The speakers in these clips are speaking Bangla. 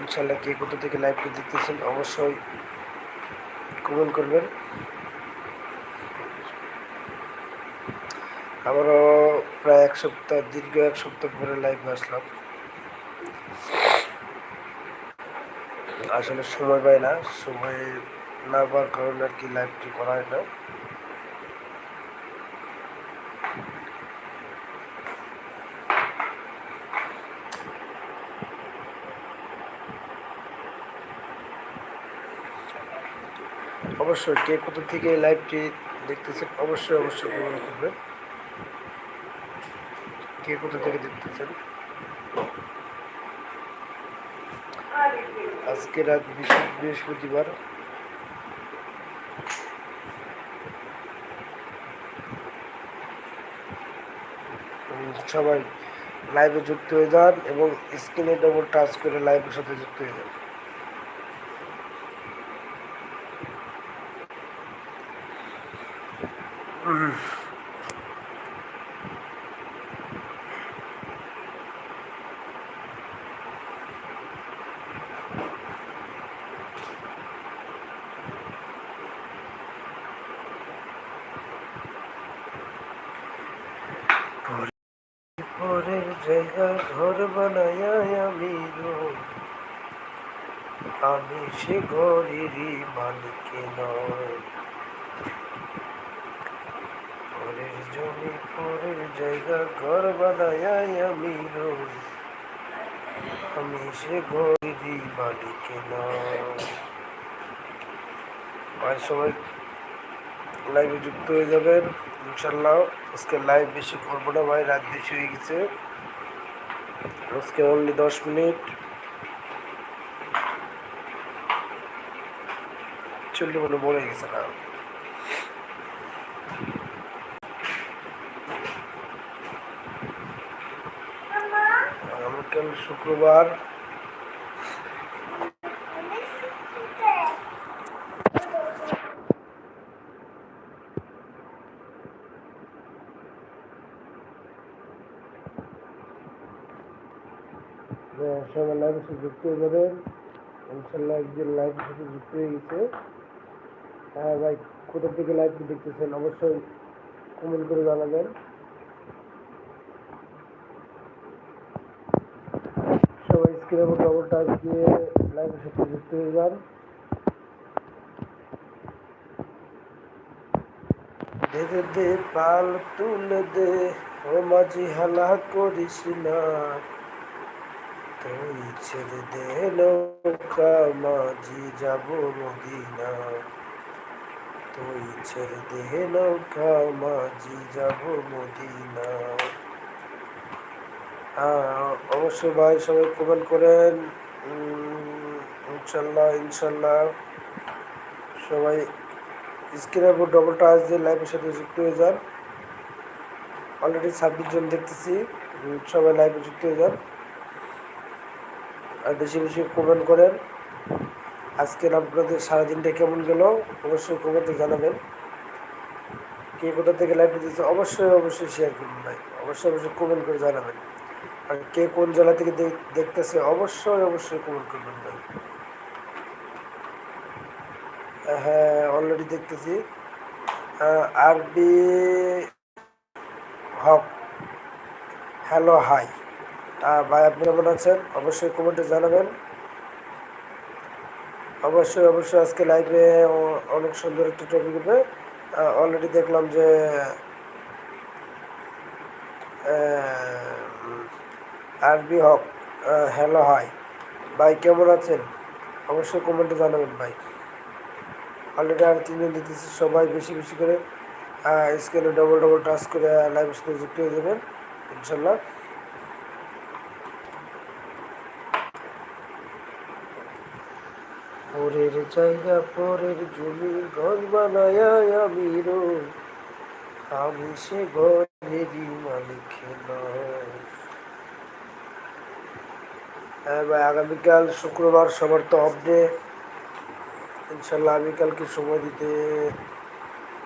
ইনশাল্লাহ কে কোথা থেকে লাইভটি দেখতেছেন অবশ্যই কমেন্ট করবেন। আবারও প্রায় এক সপ্তাহ, দীর্ঘ এক সপ্তাহ পরে লাইভে আসলাম। আসলে সময় পাই না, সময় না পাওয়ার কারণে আর কি লাইভটি করা হয় না। অবশ্যই কে কোথা থেকে লাইভটি দেখতেছেন অবশ্যই অবশ্যই কমেন্ট করবেন। কে কোথা থেকে দেখতেছেন? আজকে রাত বৃহস্পতিবার। সবাই লাইভে যুক্ত হয়ে যান এবং স্ক্রিনে ডবল টাচ করে লাইভের সাথে যুক্ত হয়ে যান। পরের জায়গা ঘর বানায় আমি। আমি সে ঘরেরই মালিক নয় জমি পরের জায়গা ঘর বানায় আমি রই আমি সে ঘরেরই মালিক নয় ভাই, সবাই লাইভে যুক্ত হয়ে যাবেন, ইনশাল্লাহ। আজকে লাইভ বেশি করব না ভাই, রাত বেশি হয়ে গেছে। আজকে অনলি দশ মিনিট। চল্লি মনে বলে গেছে না। আগামীকাল শুক্রবার। হ্যাঁ, সবাই লাইভের সাথে যুক্ত হয়ে যাবেন। ইনশাল্লাহ একদিন লাইভের সাথে যুক্ত হয়ে গেছে। হ্যাঁ ভাই কোথা থেকে লাইভটি দেখতেছেন? অবশ্যই কমেন্ট করে জানাবেন। উপর ডবল দিয়ে লাইভের সাথে যুক্ত হয়ে যান দে, পাল তুলে দে, ও মাঝি হালা করিস না। তুই ছেড়ে দে, নৌকা, মাঝি যাব মদিনা। তুই ছেড়ে দে, নৌকা, মাঝি যাব মদিনা। অবশ্যই ভাই, সবাই কমেন্ট করেন। ইনশাল্লাহ ইনশাল্লাহ। সবাই স্ক্রিনের উপর ডবল টাচ দিয়ে লাইভের সাথে যুক্ত হয়ে যান। অলরেডি ছাব্বিশ জন দেখতেছি। সবাই লাইভে যুক্ত হয়ে যান। আর বেশি বেশি কমেন্ট করেন। আজকের আপনাদের সারাদিনটা কেমন গেল? অবশ্যই কমেন্টে জানাবেন। কে কোথা থেকে লাইভে দিচ্ছে অবশ্যই অবশ্যই শেয়ার করবেন ভাই। অবশ্যই অবশ্যই কমেন্ট করে জানাবেন। আর কে কোন জেলা থেকে দেখ- দেখতেছে, অবশ্যই অবশ্যই কমেন্ট করবেন ভাই। হ্যাঁ অলরেডি দেখতেছি। আরবি হক হ্যালো হাই ভাই, আপনি কেমন আছেন? অবশ্যই কমেন্টে জানাবেন। অবশ্যই অবশ্যই আজকে লাইভে অনেক সুন্দর একটা টপিক হবে। অলরেডি দেখলাম যে আরবি হক হ্যালো, হাই। ভাই, কেমন আছেন? অবশ্যই কমেন্টে জানাবেন, ভাই। অলরেডি আর তিনজন দিতেছি, সবাই বেশি বেশি করে স্ক্রিনে ডবল ডবল টাচ করে লাইভ সাথে যুক্ত হয়ে যাবেন, ইনশাল্লাহ। পরের জায়গা, পরের জমি ঘর বানায় আমি রই আমি সে ঘরেরই মালিক, নয়। হ্যাঁ আগামীকাল শুক্রবার সবার তো অফ ডে ইনশাল্লাহ আমি কালকে সময় দিতে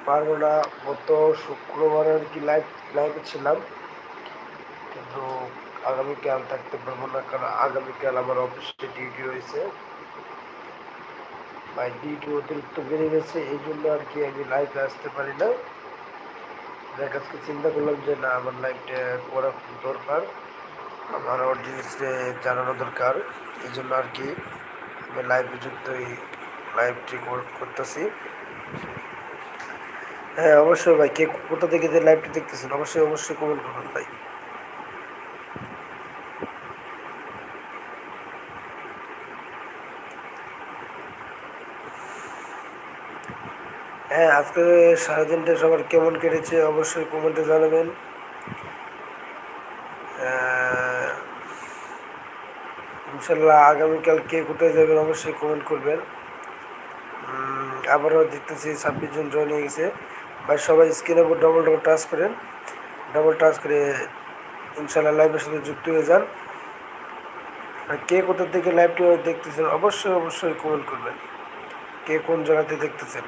পারব না। গত শুক্রবার আর কি লাইভ লাইভে ছিলাম। কিন্তু আগামীকাল থাকতে পারব না, কারণ আগামীকাল আমার অফিসে ডিউটি রয়েছে। ভাই ডিউটি অতিরিক্ত বেড়ে গেছে, এই জন্য আর কি আমি লাইভে আসতে পারি না। দেখ, আজকে চিন্তা করলাম যে না, আমার লাইভটা করা দরকার। আমার অডিয়েন্সকে জানানো দরকার। এই জন্য আর কি আমি লাইভে যুক্ত এই লাইভটি করতেছি। হ্যাঁ অবশ্যই ভাই, কে কোথা থেকে যে লাইভটি দেখতেছেন, অবশ্যই অবশ্যই কমেন্ট করুন ভাই। হ্যাঁ আজকে সারাদিনটা সবার কেমন কেটেছে, অবশ্যই কমেন্টে জানাবেন। ইনশাল্লাহ আগামীকাল কে কোথায় যাবেন অবশ্যই কমেন্ট করবেন। আবারও দেখতেছি ছাব্বিশ জন জয়েন হয়ে গেছে। বা সবাই স্ক্রিনের উপর ডবল ডবল টাচ করেন। ডবল টাচ করে ইনশাল্লাহ লাইভের সাথে যুক্ত হয়ে যান। আর কে কোথা থেকে লাইভটি দেখতেছেন অবশ্যই অবশ্যই কমেন্ট করবেন। কে কোন জায়গাতে দেখতেছেন?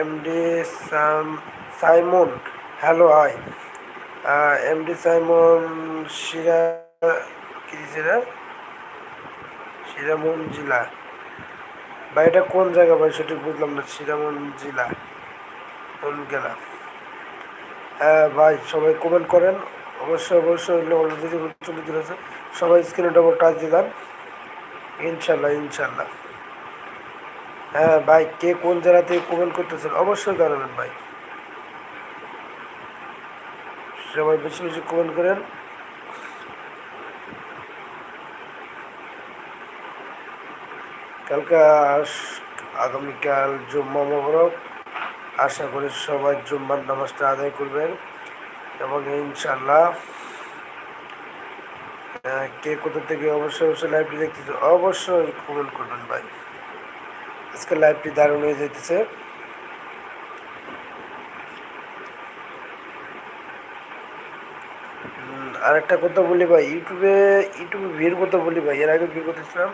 MD Saimon hello hi MD Saimon, শিরা, কি না? শিরামন জেলা বা এটা কোন জায়গা ভাই? সঠিক বুঝলাম না শিরামন জেলা কোন গেলা হ্যাঁ ভাই, সবাই কমেন্ট করেন। অবশ্যই অবশ্যই অলরেডি চলে চলেছে সবাই স্ক্রিনে ডবল টাচ দিলাম ইনশাল্লাহ ইনশাল্লাহ। হ্যাঁ ভাই, কে কোন জায়গা থেকে কমেন্ট করতেছেন? অবশ্যই জানাবেন, ভাই। সবাই বেশি বেশি কমেন্ট করেন। কালকে আগামীকাল জুম্মা মোবারক। আশা করি সবাই জুম্মার নামাজটা আদায় করবেন এবং ইনশাল্লাহ কে কোথা থেকে অবশ্যই অবশ্যই লাইভটি দেখতেছে অবশ্যই কমেন্ট করবেন ভাই। আজকে লাইভটি দারুণ হয়ে যেতেছে আর একটা কথা বলি ভাই, ইউটিউবে ইউটিউবে ভিড় কথা বলি ভাই, এর আগে ভিড় করতেছিলাম।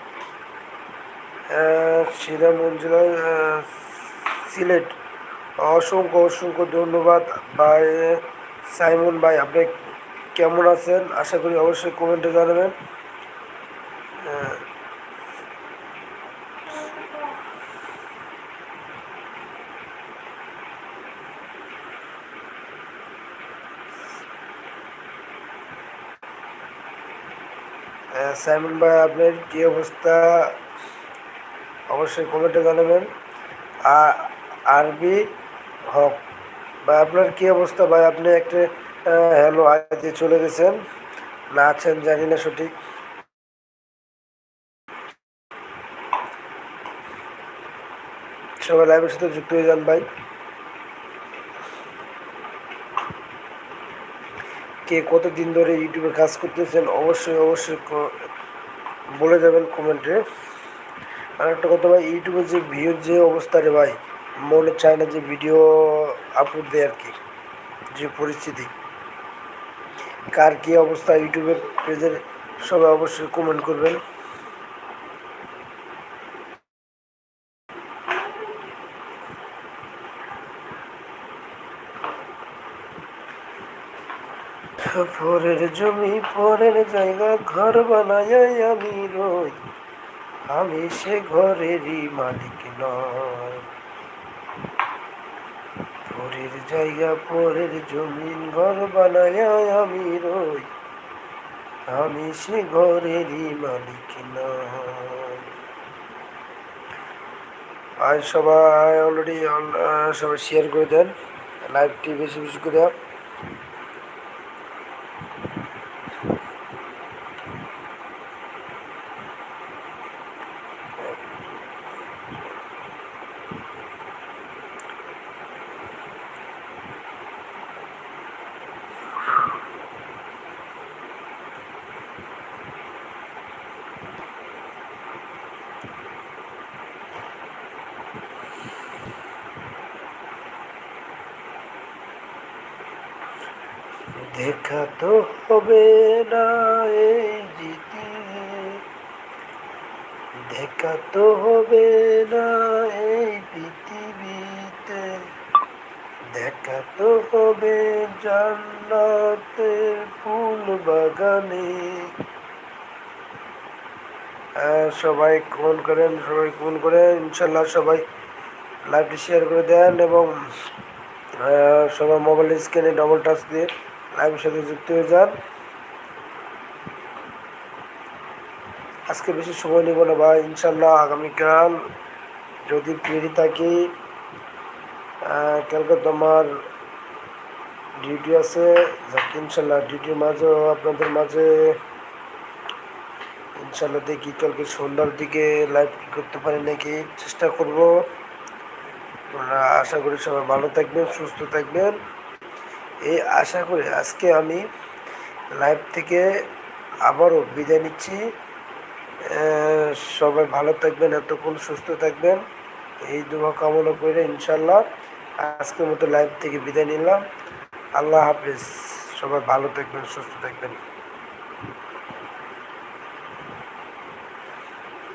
সিরা মঞ্জুলা সিলেট। অসংখ্য অসংখ্য ধন্যবাদ। ভাই, সাইমন ভাই, আপনি কেমন আছেন? আশা করি অবশ্যই কমেন্টে জানাবেন। সাইমন ভাই, আপনার কী অবস্থা? অবশ্যই কমেন্টে জানাবেন। আরবি হক। ভাই, আপনার কী অবস্থা? ভাই, আপনি একটা হ্যালো আইতে চলে গেছেন, না আছেন জানি না সঠিক। সবাই লাইভের সাথে যুক্ত হয়ে যান ভাই। কে কতদিন ধরে ইউটিউবে কাজ করতেছেন? অবশ্যই অবশ্যই বলে দেবেন কমেন্টে। আর একটা কথা ভাই, ইউটিউবে যে ভিউর যে অবস্থা রে ভাই, মনে চায় না যে ভিডিও আপলোড দেয় আর কি, যে পরিস্থিতি। কার কী অবস্থা, ইউটিউবের পেজের সবাই অবশ্যই কমেন্ট করবেন। পরের জমি, পরের জায়গা ঘর বানাই আমি রই। আমি সে ঘরেরই মালিক নয় পরের জায়গা, পরের জমিন ঘর বানাই আমি রই। আমি সে ঘরেরই মালিক নয় আজ সবাই অলরেডি সবাই শেয়ার করে দেন লাইভটি বেশি বেশি করে দেখা তো হবে না এই জিতে। দেখা তো হবে না এই পৃথিবীতে। দেখা তো হবে জান্নাতের ফুল বাগানে। আহ, সবাই কমেন্ট করেন সবাই কমেন্ট করেন। ইনশাল্লাহ সবাই লাইভটি শেয়ার করে দেন এবং আহ, সবাই মোবাইল স্ক্রিনে ডবল টাচ দিয়ে লাইভের সাথে যুক্ত হয়ে যান। আজকে বেশি সময় নেব না ভাই ইনশাল্লাহ আগামীকাল যদি ফ্রি থাকি আহ, কালকে তোমার ডিউটি আছে ইনশাল্লাহ ডিউটির মাঝেও আপনাদের মাঝে ইনশাল্লাহ দেখি কালকে সন্ধ্যার দিকে লাইভ করতে পারি নাকি চেষ্টা করব। আশা করি সবাই ভালো থাকবেন সুস্থ থাকবেন। এই আশা করে আজকে আমি লাইভ থেকে আবারও বিদায় নিচ্ছি। সবাই ভালো থাকবেন, এতক্ষণ সুস্থ থাকবেন। এই দুয়া কামনা করে ইনশাল্লাহ আজকের মতো লাইভ থেকে বিদায় নিলাম। আল্লাহ হাফিজ। সবাই ভালো থাকবেন, সুস্থ থাকবেন।